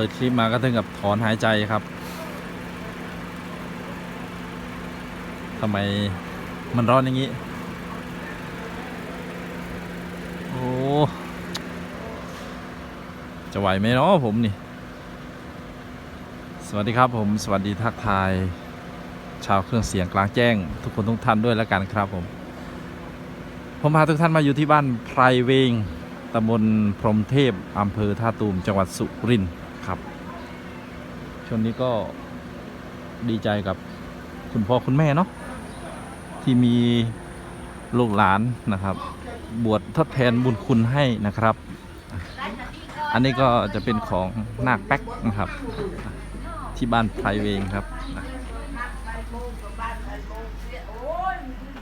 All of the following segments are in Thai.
เปิดคลิปมาก็ถึงกับถอนหายใจครับทำไมมันร้อนอย่างนี้ โอ้ จะไหวไหมเนาะผมนี่ สวัสดีครับผมสวัสดีทักทาย ชาวเครื่องเสียงกลางแจ้ง ทุกคนทุกท่านด้วยแล้วกันครับผม ผมพาทุกท่านมาอยู่ที่บ้านไพรเวงตำบลพรมเทพอำเภอท่าตูมจังหวัดสุรินทร์ ช่วงนี้ก็ดีใจกับคุณพ่อคุณแม่เนาะที่มีลูกหลานนะครับ บวชทดแทนบุญคุณให้นะครับ อันนี้ก็จะเป็นของนาคแป๊กนะครับ ที่บ้านไพรเวงครับ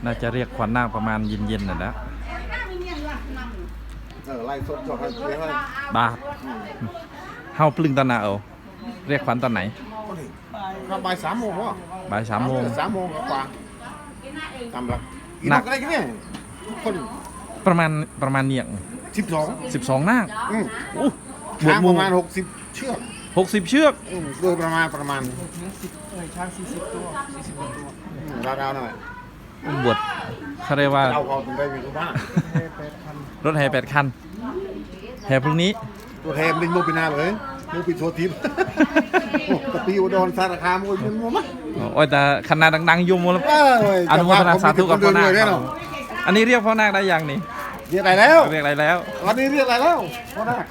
น่าจะเรียกขวัญนาคประมาณเย็นๆน่ะนะเออไล่สดจอดให้เสียให้บาทเฮาปลึงตอนไหนเอา เรียกขวัญตอนไหนก็บ่ายสามโมงวะบ่ายสามโมงสามโมงกว่าตามหลักอีหนันักกอะไรกันเนี่ยคนประมาณประมาณเนี่ยงสิบสองสิบสองนาคอืมอู้บวชช้างหปมู่ระมาณหกสิบเชือกหกสิบเชือกอืมโดยประมาณประมาณช้าง40ตัว40กว่าตัวอืมราวๆหน่อยบวชเขาเรียกว่าเอาเขาถึงได้มีทุกบ้านแค่8,000รถแห่แปดคันแห่พรุ่งนี้ตัวแทนลิงโมปินาเลยโมปิโชทิพย์โอ้กะปีอุดรสารคามโอ้ยมันมัวมั้ยโอ้ยแต่คณะดังๆอยุ่มหมดแล้วเออเว้ยอนุโมทนาสาธุกับพ่อนาคเดิคเลรัยบผมอันนี้เรียกพ่อนาคได้ยังนี่เรียกอะไรแล้วเรียกอะไรแล้ว วันนี้เรียกอะไรแล้วพ่อนาค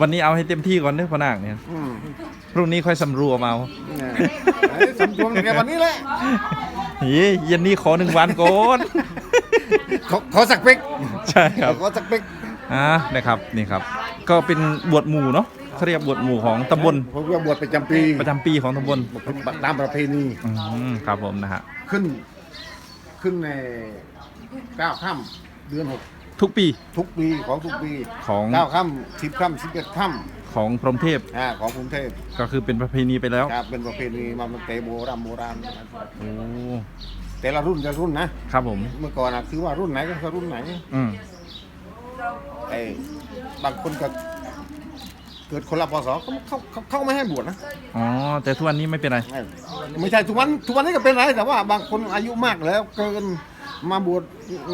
วันนี้เอาให้เต็มที่ก่อนเด้อพ่อนาคเนี่ยอืมพรุ่งนี้ค่อยสำรวมเอาเนี่ยไอ้สำรวมแกวันนี้แหละเฮ้ยเย็นนี้ขอหนึ่งวันก่อนขอขอสักเป๊กใช่ครับขอสักเป๊กอ่านะครับนี่ครับ ก็เป็นบวชหมู่เนาะ เขาเรียกบวชหมู่ของตำบลผมก็บวชประจำปีประจำปีของตำบลตามประเพณีอืมครับผมนะฮะขึ้น ขึ้นในเก้าค่ำเดือนหกทุกปีทุกปีของทุกปีของเก้าค่ำสิบค่ำสิบเอ็ดค่ของพรหมเทพำอ่าของกรุงเทพก็คือเป็นประเพณีไปแล้วครับเป็นประเพณีมาตั้งแต่โบราณโบราณโอ้แต่ละรุ่นแต่ละรุ่นนะครับผมเมื่อก่อนนะคือว่ารุ่นไหนก็คือรุ่นไหน อืมไอ้บางคนก็ เกิดคนละพศเขาเขาเขาเขาไม่ให้บวชนะอ๋อ แต่ทุกวันนี้ไม่เป็นไร ไม่ไม่ใช่ทุกวันทุกวันนี้ก็เป็นไรแต่ว่าบางคนอายุมากแล้วเกินมาบวช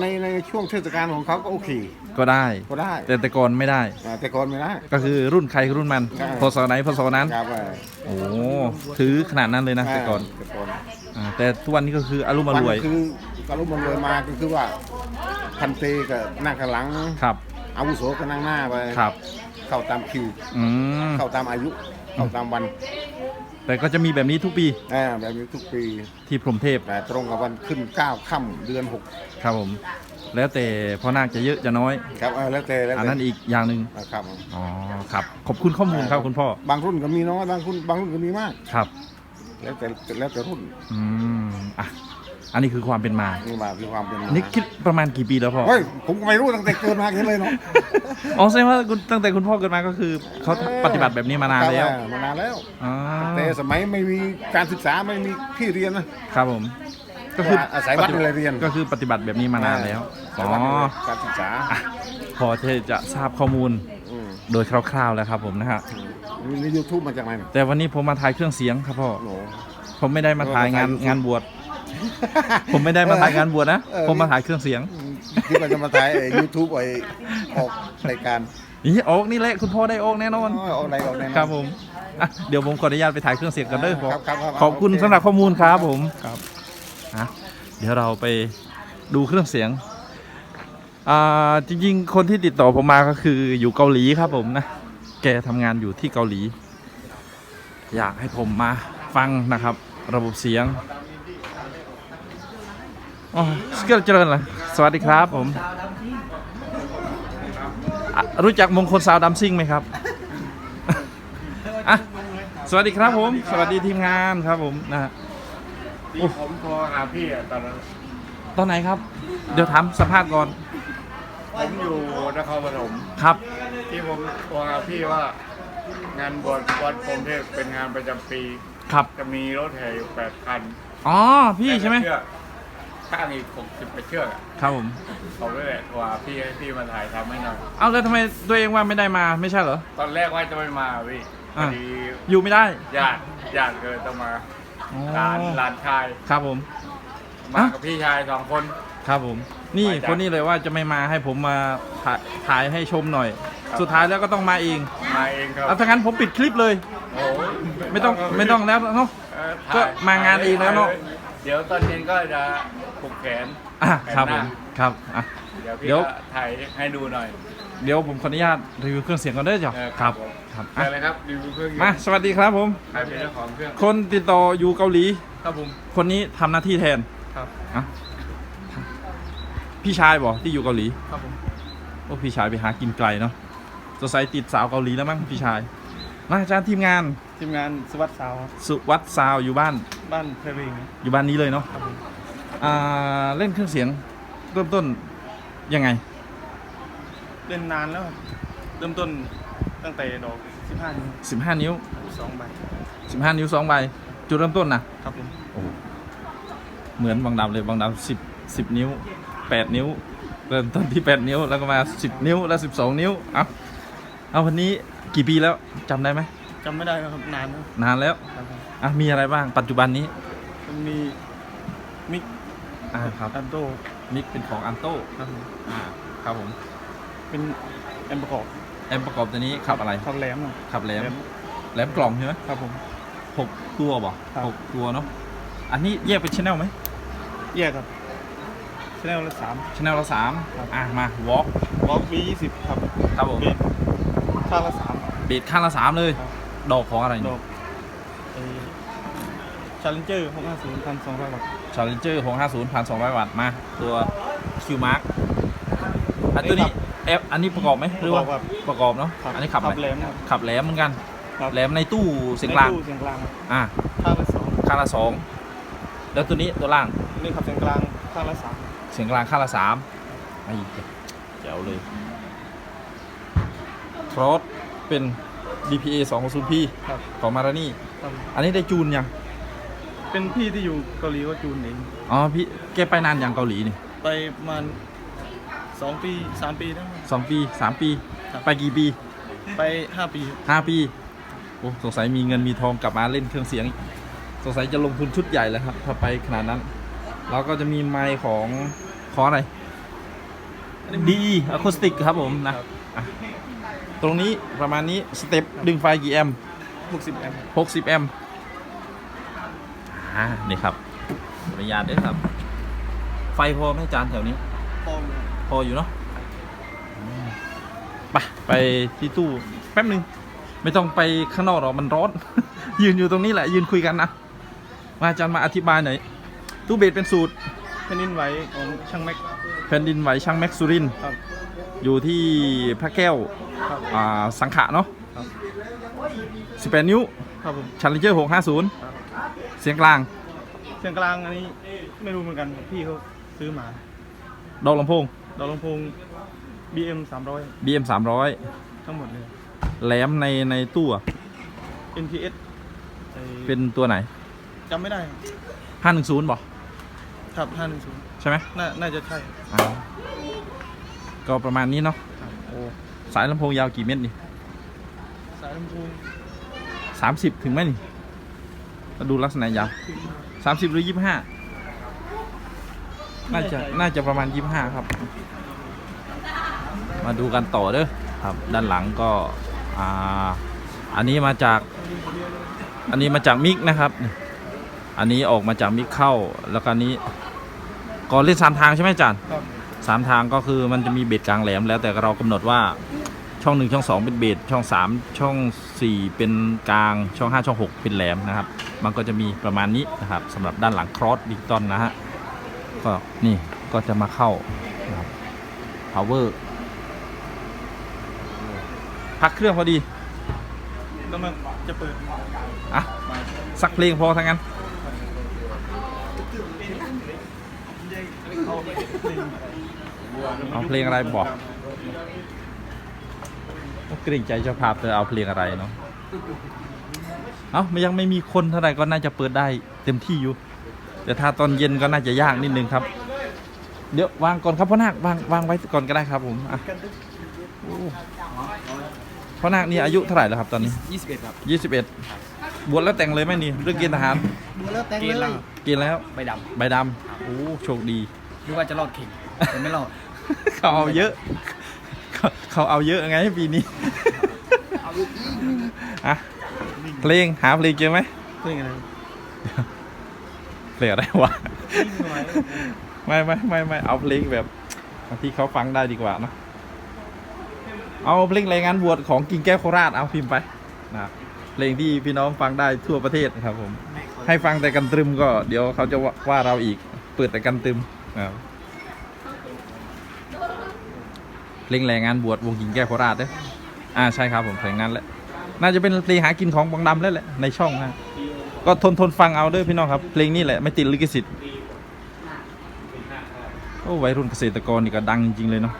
ในในช่วงเทศกาลของเขาก็โอเค ก็ได้ ก็ได้ แต่แต่ก่อนไม่ได้ อ่าแต่ก่อนไม่ได้ ก็คือรุ่นใครรุ่นมันใช่ พศไหนพศนั้น ครับอ่าโอ้ถือขนาดนั้นเลยนะแต่ก่อนแต่ก่อน อ่าแต่ทุกวันนี้ก็คืออารมณ์มารวย คือการุมันรวยมาก็คือว่าพันเตก็นั่งข้างหลังครับ อาวุโสก็นั่งหน้าไปครับ เข้าตามคิว อืมเข้าตามอายุ เข้าตามวันแต่ก็จะมีแบบนี้ทุกปีอ่าแบบนี้ทุกปีที่พรหมเทพแต่ตรงกับวันขึ้นเก้าค่ำเดือนหกครับผม แล้วแต่พ่อนาคจะเยอะจะน้อยครับเออแล้วแต่แล้วอันแต่นั้นอีกอย่างหนึ่งอ่าครับอ๋อครับขอบคุณข้อมูลครับคุณพ่อบางรุ่นก็มีน้อยบางรุ่นบางรุ่นก็มีมาก ครับ แล้วแต่แล้วแต่รุ่น อืมอะ อันนี้คือความเป็นมา นี่มาคือความเป็นมานี่คิดประมาณกี่ปีแล้วพ่อ เฮ้ยผมก็ไม่รู้ตั้งแต่เกิดมาแค่เลยเนาะอ๋อแสดงว่าคุณตั้งแต่คุณพ่อเกิดมาก็คือเขาปฏิบัติแบบนี้มานานแล้วครับมานานแล้วอ๋อแต่สมัยไม่มีการศึกษาไม่มีที่เรียนนะครับผม ก็คืออาศัยวัดนี่เลยเรียนก็คือปฏิบัติแบบนี้มานานแล้วอาศัอ๋ยอวัดนี่เลยการศึกษาอะพอที่จะทราบข้อมูลมโดยคร่าวๆแล้วครับผมนะฮะมีในยูทูบมาจากไหนเนี่ยแต่วันนี้ผมมาถ่ายเครื่องเสียงครับพ่อโหผมไม่ได้มาถ่ายงานเออมาถ่ายงานบวช ผมไม่ได้มาถ่ายงานบวชนะ เออ ผมมาถ่ายเครื่องเสียง ที่เราจะมาถ่ายยูทูบไอ้ออกรายการนี่ออกนี่แหละคุณพ่อได้ออกแน่นอน อ๋อออกรายออกแน่นอน ครับผมอะเดี๋ยวผมขออนุญาตไปถ่ายเครื่องเสียงกันเด้อครับครับครับขอบคุณโอเค สำหรับข้อมูลครับผมครับอะเดี๋ยวเราไปดูเครื่องเสียงอ่าจริงๆ คนที่ติดต่อผมมาก็คืออยู่เกาหลีครับผมนะ แกทำงานอยู่ที่เกาหลี อยากให้ผมมาฟังนะครับ ระบบเสียง อ๋อสเกลเจริญล่ะสวัสดีครับผมอะรู้จักมงคลสาวดัมซิ่งไหมครับอะสวัสดีครับผม สวัสดีทีมงานครับผมนะฮะ ที่ผมโทรหาพี่อะตอนนั้นตอนไหนครับ เดี๋ยวถามสัมภาษณ์ก่อนผมอยู่นครปฐมครับ ที่ผมโทรหาพี่ว่างานบวชวัดพรหมเทพเป็นงานประจำปี ครับจะมีรถแห่อยู่แปดคันอ๋อพี่ใช่ไหมเชือก ข้างอีกหกสิบไปเชือกอะครับผม เขาด้วยแหละโทรหาพี่ให้พี่มาถ่ายทำให้หน่อยเอาแล้วทำไมตัวเองว่าไม่ได้มาไม่ใช่เหรอ ตอนแรกว่าจะไม่มาพี่พอ่าอดีอยู่ไม่ได้ญาติญาติเกิดต้องมาอ๋อหลานหลานชาย ครับผม มาอะกับพี่ชายสองคน ครับผม นี่มาจากคนนี้เลยว่าจะไม่มาให้ผมมาถ่ายถ่ายให้ชมหน่อยครับสุดท้ายแล้วก็ต้องมาเองมาเองครับเอาถ้างั้นผมปิดคลิปเลย โอ้ยไม่ต้องไม่ต้องแล้วเนาะ เอ่อก็ถ่ยมางานเองแล้วเนอะ เดี๋ยวตอนเย็นก็จะผูกแขนอะครับแขผนหมน้าครับอะ เดี๋ยวพี่เดี๋ยว ก็ถ่ายให้ดูหน่อย เดี๋ยวผมขออนุญาตรีวิวเครื่องเสียงก่อนเด้อจ้ะเออครับผมครับเชิอะญเลยครับรีวิวเครื่องยนต์มาสวัสดีครับผม ใครเป็นเจ้าของเครื่องคนติดต่ออยู่เกาหลี ครับผมคนนี้ทำหน้าที่แทนครับอะพี่ชายบอกที่อยู่เกาหลีครับผมโอ้พี่ชายไปหากินไกลเนาะสงสัยติดสาวเกาหลีแล้วมั้งพี่ชายมาอาจารย์ทีมงาน ทีมงานสวัสดิ์สาวครับสุวัตซาวอยู่บ้านบ้านเพลวิงอยู่บ้านนี้เลยเนาะครับผมอ่าเล่นเครื่องเสียงเริ่มต้นยังไง เล่นนานแล้วครับเริ่มต้นตั้งแต่ดอก15นิ้ว15 นิ้ว สองใบ15 นิ้ว2ใบจุดเริ่มต้นนะครับผมโอ้เหมือนบางดำเลยบางดำสิบสิบนิ้ว 8 นิ้ว เริ่มต้นที่ 8 นิ้วแล้วก็มา 10 นิ้วแล้ว 12 นิ้วเอาเอาวันนี้กี่ปีแล้วจำได้ไหม จำไม่ได้แล้วครับนานแล้วนานแล้วครับผมอะมีอะไรบ้างปัจจุบันนี้มันมีมิกอ่าครับอันโตมิกเป็นของอันโต้ครับผมอ่าครับผมเป็นแอมประกอบแอมประกอบตัวนี้ขับอะไรขับแหลมอะขับแหลมแหลมกล่องใช่ไหมครับผม หกตัวบ่ครับ หกตัวเนาะอันนี้แยกเป็นชแนลไหมแยกครับชแนลละสาม ชแนลละสามครับ อะมาวอล์กวอล์กบียี่สิบครับครับผมเบสข้างละสามเบสข้างละสามเลยครับ ดอกของอะไรดเนี่อยกชาเลนเจอร์หกห้าศูนย์พันสองร้อยวัตต์ชาร์เลนเจอร์หกห้าศูนย์พันสองร้อยวัตต์มา ตัวคิวมาร์กอันตัวนี้แอปอันนี้ประกอบไหมหรือว่าประกอบครับประกอบเนาะครับอันนี้ขับไหมขับแหลมครับขับแหลมเหมือนกันครับแหลมในตู้เสียงกลางในตู้เสียงกลางครับอะข้างละสองข้างละสองแล้วตัวนี้ตัวล่างนี่ขับเสียงกลางข้างละสามเสียงกลางข้างละสามไอ้เจ๋วเลยครอสเป็น DPA 2 0 P ครับของมารานี่ ครับอันนี้ได้จูนยัง เป็นพี่ที่อยู่เกาหลีก็จูนเองอ๋อพี่แกไปนานยังเกาหลีนี่ไปประมาณสองปีสามปีแล้วมั้ง สองปีสามปี ครับ ไปกี่ปีไปห้าปีห้าปีโอ้สงสัยมีเงินมีทองกลับมาเล่นเครื่องเสียงอีกสงสัยจะลงทุนชุดใหญ่แล้วครับ ถ้าไปขนาดนั้น แล้วก็จะมีไมค์ของขออะไรดีอะคูสติกครับผมนะ อะ ตรงนี้ประมาณนี้สเต็ปดึงไฟกี่แอมป์หกสิบแอมป์60แอมป์อ่านี่ครับขออนุญาตด้วยครับ ไฟพอไหมจานแถวนี้ พอพออยู่เนาะอืมไปไปที่ตู้แป๊บหนึ่งไม่ต้องไปข้างนอกหรอกมันร้อน ยืนอยู่ตรงนี้แหละ ยืนคุยกันนะมาอาจารย์มาอธิบายหน่อยตู้เบสเป็นสูตรแผ่นดินไหวของช่างแม็กแผ่นดินไหวช่างแม็กซ์สุรินทร์ครับ อยู่ที่พระแก้ว ครับ อ่าสังขะเนาะครับ18นิ้วครับผมชันเลเจอร์650เสียงกลาง เสียงกลางอันนี้ไม่รู้เหมือนกันพี่เขาซื้อมาดอกลำโพง ดอกลำโพง BM 300 BM 300ทั้งหมดเลย แหลมในในตู้อะ NPS ไอ้เป็นตัวไหนจำไม่ได้510บ่ครับ510ใช่ไหม น่าน่าจะใช่ อ่าก็ประมาณนี้เนาะโอ้ สายลำโพงยาวกี่เมตรนี่สายลำโพงสามสิบถึงไหมนี่มาดูลักษณะยาวสามสิบหรือยี่ห้าน่าจะน่าจะประมาณยี่ห้าครับ มาดูกันต่อเด้อครับ ด้านหลังก็อ่าอันนี้มาจาก อันนี้มาจากมิกนะครับ อันนี้ออกมาจากมิกเข้าแล้วก็อันนี้ก็เล่นสามทางใช่ไหมอาจารย์ครับสามทางก็คือมันจะมีเบสกลางแหลมแล้วแต่เรากำหนดว่า ช่องหนึ่งช่องสองเป็นเบสช่องสามช่องสี่เป็นกลางช่องห้าช่องหกเป็นแหลมนะครับ มันก็จะมีประมาณนี้นะครับสำหรับด้านหลังครอสดิจิตอลนะฮะก็นี่ก็จะมาเข้านะครับ power พักเครื่องพอดีแล้วมันจะเปิดอะสักเพลงพอทั้งนั้นเอาเพลงอะไรบอก เกรงใจเจ้าภาพเธอเอาเพลงอะไรเนาะเอาไม่ยังไม่มีคนเท่าไหร่ก็น่าจะเปิดได้เต็มที่อยู่แต่ถ้าตอนเย็นก็น่าจะยากนิดนึงครับ เดี๋ยววางก่อนครับพ่อนาควางวางไว้ก่อนก็ได้ครับผมอะโอ้พ่อนาคนี่อายุเท่าไหร่แล้วครับตอนนี้ 21 ครับยี่สิบเอ็ดบวชแล้วแต่งเลยไหมนี่เรื่องเกณฑ์ทหารดูแล้วแต่งเกณฑ์เลแล้ยวกินแล้วใบดใบดำโอ้โชคดีำนึกว่าจะรอดเข่งแต่ไม่รอด เขาเอาเยอะ เขาเขาเอาเยอะไงปีนี้อะเพลงหาเพลงเจอไหมเพื่อนกันนะเพลงอะไรวะไม่ไม่ไม่ไม่เอาเพลงแบบที่เขาฟังได้ดีกว่าเนอะเอาเพลงรายงานบวชของกิ่งแก้วโคราชเอาพิมพ์ไปนะครับเพลงที่พี่น้องฟังได้ทั่วประเทศนะครับผมให้ฟังแต่กันตรึมก็เดี๋ยวเขาจะว่าว่าเราอีก เปิดแต่กันตรึมนะครับ เพลงแรงงานบวชวงหญิงแก้วโคราชเด้ออ่าใช่ครับผมเพลงนั้นแหละ น่าจะเป็นเพลงหากินของบางดำแล้วแหละในช่องนะก็ทนทนฟังเอาเด้อพี่น้องครับเพลงนี้แหละไม่ติดลิขสิทธิ์โอ้วัยรุ่นเกษตรกรนี่ก็ดังจริงๆเลยเนาะ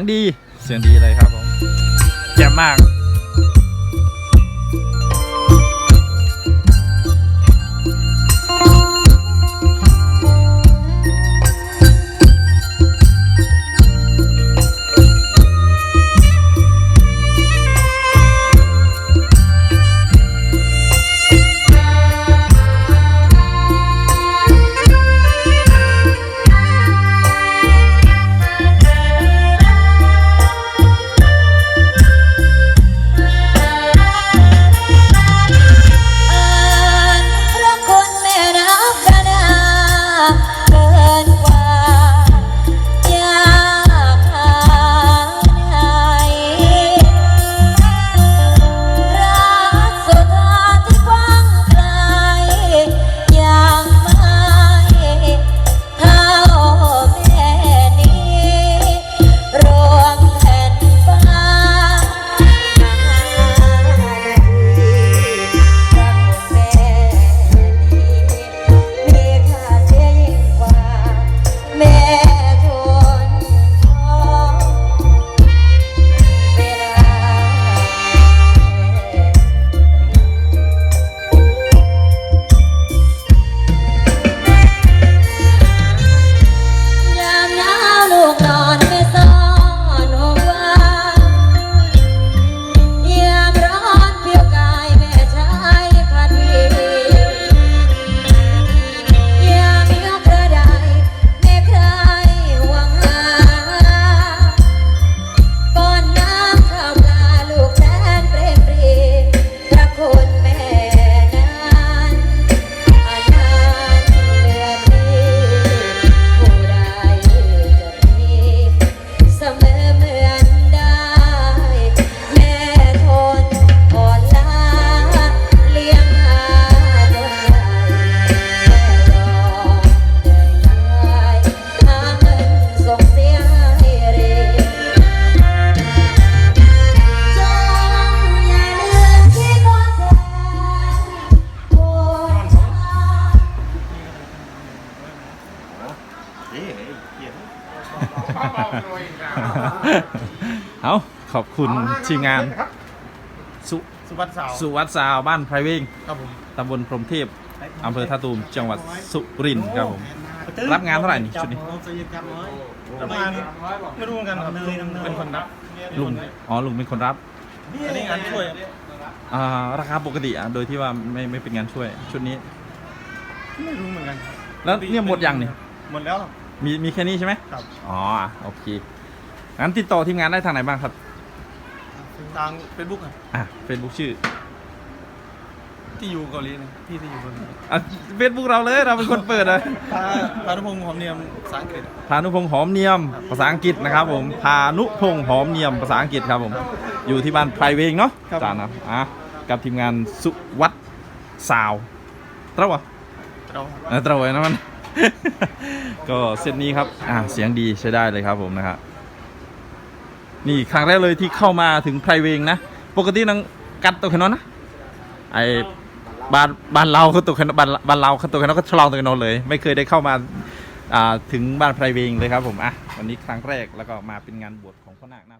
ยงดี เสียงดีเลยครับผมแจ่มมาก คุณทีมงานสุสุวัสดิ์สาวสุวัสดิ์สาวบ้านไพรเวงครับผมตำบลพรหมเทพอำเภอท่าตูมจังหวัดสุรินทร์ครับผมรับงานเท่าไหร่นี่ชุดนี้ประมาณไม่รู้เหมือนกันครับเป็นคนรับลุงอ๋อลุงเป็นคนรับอันนี้งานช่วยอ่าราคาปกติอะโดยที่ว่าไม่ไม่เป็นงานช่วยชุดนี้ ไม่รู้เหมือนกัน แล้วเนี่ยหมดยังนี่หมดแล้วครับมีมีแค่นี้ใช่ไหมครับอ๋อโอเคงั้นติดต่อทีมงานได้ทางไหนบ้างครับ ทางเฟซบุ๊กครับอะเฟซบุ๊กชื่อที่อยู่เกาหลีนะที่ที่อยู่เกาหลีอะเฟซบุ๊กเราเลยเราเป็นคนเปิดเลยพาพานุพงศ์หอมเนียมภาษาอังกฤษพานุพงษ์หอมเนียมภาษาอังกฤษนะครับผมพานุพงษ์หอมเนียมภาษาอังกฤษครับผมอยู่ที่บ้านไพรเวงเนาะครับจานนะอะกับทีมงานสุวัตสาวเต้าวะเราเออเต้าไว้นะมันก็เซตนี้ครับอะเสียงดีใช้ได้เลยครับผมนะครับ นี่ครั้งแรกเลยที่เข้ามาถึงไพรเวงนะ ปกตินังกัดตัวขนอนนะไอบ้านบ้านเราเขาตัวขนบ้านบ้านเราเขาตัวขนอนก็ฉลองตัวขนอนเลย ไม่เคยได้เข้ามาอ่าถึงบ้านไพรเวงเลยครับผมอะวันนี้ครั้งแรกแล้วก็มาเป็นงานบวชของพ่อนาคนะ